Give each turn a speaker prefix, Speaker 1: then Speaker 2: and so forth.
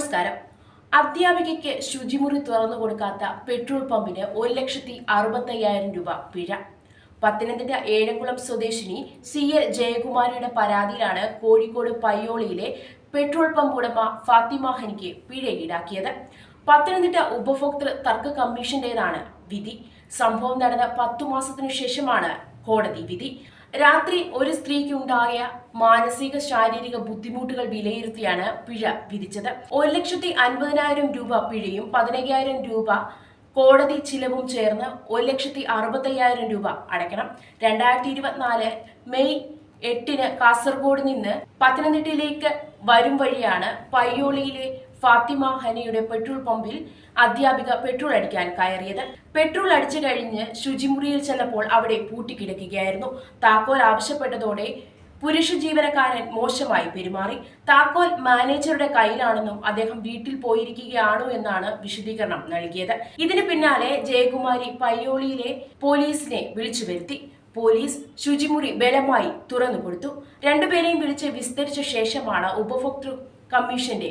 Speaker 1: നമസ്കാരം. അധ്യാപികയ്ക്ക് ശുചിമുറി തുറന്നു കൊടുക്കാത്ത പെട്രോൾ പമ്പിന് ഒരു ലക്ഷത്തി അറുപത്തയ്യായിരം രൂപ പിഴ. പത്തനംതിട്ട ഏഴംകുളം സ്വദേശിനി സി എൽ ജയകുമാരിയുടെ പരാതിയിലാണ് കോഴിക്കോട് പയ്യോളിയിലെ പെട്രോൾ പമ്പ് ഉടമ ഫാത്തിമ ഹനിക്ക് പിഴ ഈടാക്കിയത്. പത്തനംതിട്ട ഉപഭോക്തൃ തർക്ക കമ്മീഷന്റേതാണ് വിധി. സംഭവം നടന്ന പത്തു മാസത്തിനു ശേഷമാണ് കോടതി വിധി. രാത്രി ഒരു സ്ത്രീക്ക് ഉണ്ടായ മാനസിക ശാരീരിക ബുദ്ധിമുട്ടുകൾ വിലയിരുത്തിയാണ് പിഴ വിധിച്ചത്. ഒരു ലക്ഷത്തി അൻപതിനായിരം രൂപ പിഴയും പതിനയ്യായിരം രൂപ കോടതി ചിലവും ചേർന്ന് ഒരു ലക്ഷത്തി അറുപത്തയ്യായിരം രൂപ അടയ്ക്കണം. രണ്ടായിരത്തി ഇരുപത്തിനാല് മെയ് എട്ടിന് കാസർഗോഡ് നിന്ന് പത്തനംതിട്ടയിലേക്ക് വരും വഴിയാണ് പയ്യോളിയിലെ ഫാത്തിമ ഹനിയുടെ പെട്രോൾ പമ്പിൽ അധ്യാപിക പെട്രോൾ അടിക്കാൻ കയറിയത്. പെട്രോൾ അടിച്ചു കഴിഞ്ഞ് ശുചിമുറിയിൽ ചെന്നപ്പോൾ അവിടെ പൂട്ടിക്കിടക്കുകയായിരുന്നു. താക്കോൽ ആവശ്യപ്പെട്ടതോടെ പുരുഷ ജീവനക്കാരൻ മോശമായി പെരുമാറി. താക്കോൽ മാനേജറുടെ കയ്യിലാണെന്നും അദ്ദേഹം വീട്ടിൽ പോയിരിക്കുകയാണോ എന്നാണ് വിശദീകരണം നൽകിയത്. ഇതിന് പിന്നാലെ ജയകുമാരി പയ്യോളിയിലെ പോലീസിനെ വിളിച്ചു വരുത്തി. പോലീസ് ശുചിമുറി ബലമായി തുറന്നു കൊടുത്തു രണ്ടുപേരെയും വിളിച്ച് വിസ്തരിച്ച ശേഷമാണ് ഉപഭോക്തൃ കമ്മീഷന്റെ